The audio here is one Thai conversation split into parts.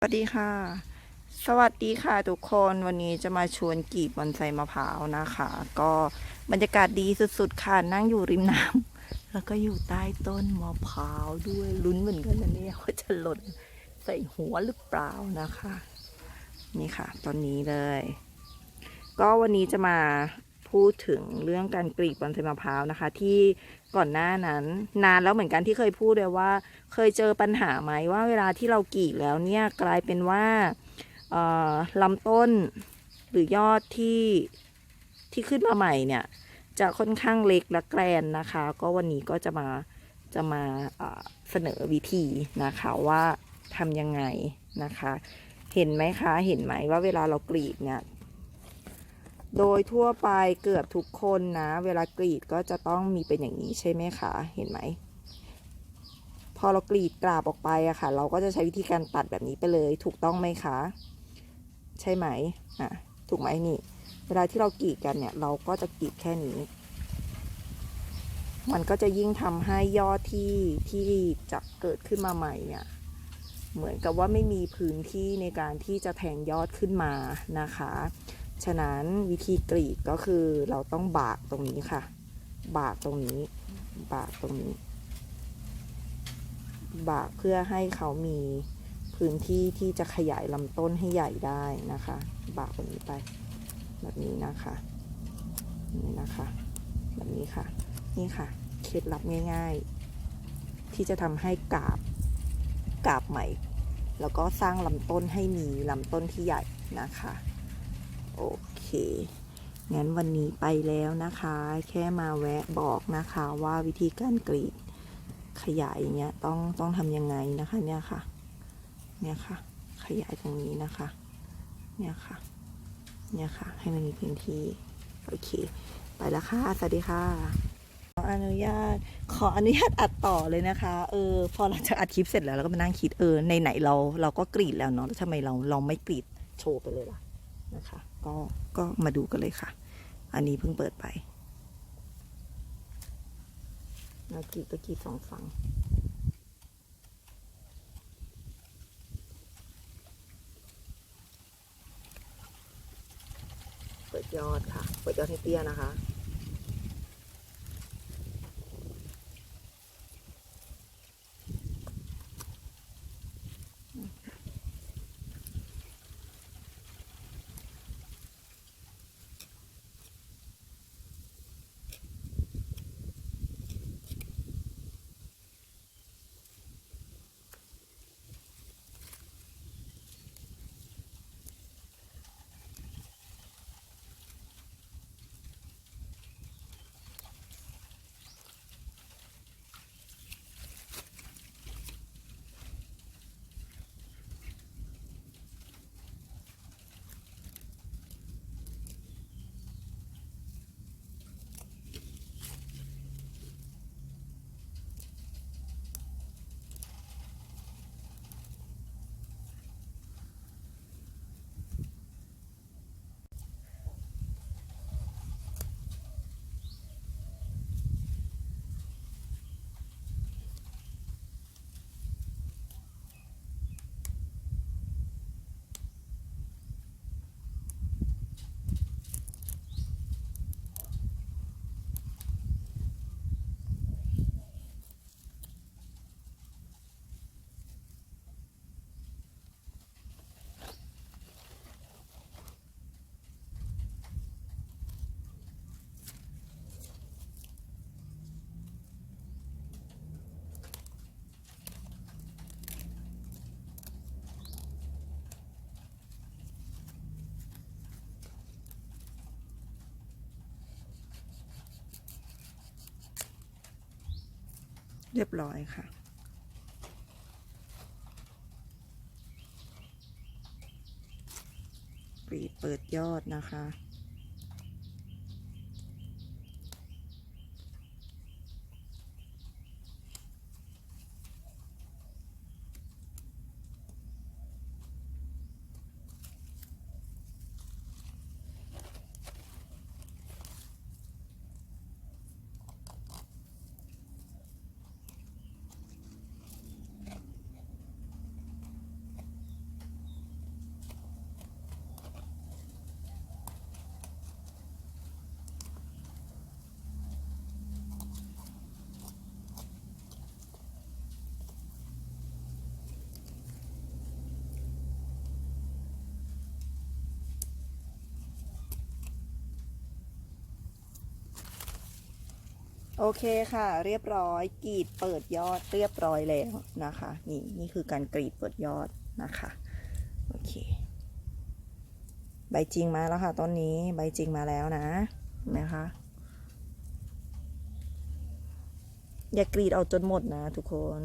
สวัสดีค่ะ สวัสดีค่ะทุกคนวันนี้จะมาชวนกีบบอนไซมะพร้าวนะคะ ก็บรรยากาศดีสุดๆค่ะนั่งอยู่ริมน้ำแล้วก็อยู่ใต้ต้นมะพร้าวด้วยลุ้นเหมือนกันนะเนี่ยว่าจะหล่นใส่หัวหรือเปล่านะคะ นี่ค่ะ ตอนนี้เลย ก็วันนี้จะมา พูดถึงเรื่องการกรีบบอนไซมะพร้าวนะคะ ที่ก่อนหน้านั้น นานแล้วเหมือนกันที่เคยพูดเลยว่า เคยเจอปัญหาไหมว่าเวลาที่เรากรีดแล้วเนี่ยกลายเป็นว่าลำต้นหรือยอดที่ที่ขึ้นมาใหม่เนี่ย จะค่อนข้างเล็กและแกรนนะคะ ก็วันนี้ก็จะมาจะมาเสนอวิธีนะคะว่าทำยังไงนะคะ เห็นไหมคะ เห็นไหมว่าเวลาเรากรีดเนี่ย โดยทั่วไปเกือบทุกคนนะ เวลากรีดก็จะต้องมีเป็นอย่างนี้ใช่ไหมคะเห็นไหม พอเรากรีดกราบออกไปอะค่ะ เราก็จะใช้วิธีการตัดแบบนี้ไปเลยถูกต้องไหมคะ ใช่ไหมอะถูกไหมนี่ เวลาที่เรากรีดกันเนี่ย เราก็จะกรีดแค่นี้ มันก็จะยิ่งทำให้ยอดที่ที่จะเกิดขึ้นมาใหม่เนี่ยเหมือนกับว่าไม่มีพื้นที่ในการที่จะแทงยอดขึ้นมานะคะ ฉะนั้นวิธีกรีดก็คือเราต้องบากตรงนี้ค่ะ บากตรงนี้ บากตรงนี้ บากเพื่อให้เขามีพื้นที่ที่จะขยายลำต้นให้ใหญ่ได้นะคะ บากแบบนี้ไป แบบนี้นะคะนี่นะคะ แบบนี้ค่ะ นี่ค่ะ เคล็ดลับง่าย ๆ ที่จะทำให้กาบกาบใหม่ แล้วก็สร้างลำต้นให้มีลำต้นที่ใหญ่นะคะ โอเค งั้นวันนี้ไปแล้วนะคะ แค่มาแวะบอกนะคะว่าวิธีการกรีดขยายอย่างเงี้ยต้องต้องทำยังไงนะคะเนี่ยค่ะ เนี่ยค่ะ ขยายตรงนี้นะคะ เนี่ยค่ะ เนี่ยค่ะ ให้มันมีพื้นที่ โอเค ไปแล้วค่ะ สวัสดีค่ะ ขออนุญาต ขออนุญาตอัดต่อเลยนะคะ เออ พอหลังจากอัดคลิปเสร็จแล้วเราก็มานั่งคิด เออ ในไหนเราเราก็กรีดแล้วเนาะแล้วทำไมเราเราไม่กรีดโชว์ไปเลยล่ะ นะคะ ก็ก็มาดูกันเลยค่ะ อันนี้เพิ่งเปิดไปเรากรีดก็กรีดสองฝั่งเปิดยอดค่ะ เปิดยอดให้เตี้ยนะคะ เรียบร้อยค่ะกรีดเปิดยอดนะคะ โอเคค่ะ เรียบร้อยกรีดเปิดยอดเรียบร้อยแล้วนะคะ นี่นี่คือการกรีดเปิดยอดนะคะโอเค ใบจริงมาแล้วค่ะต้นนี้ใบจริงมาแล้วนะเห็นะคะอย่ากรีดเอาจนหมดนะทุกคน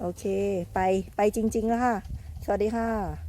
โอเค ไปไปจริง ๆ แล้วค่ะ สวัสดีค่ะ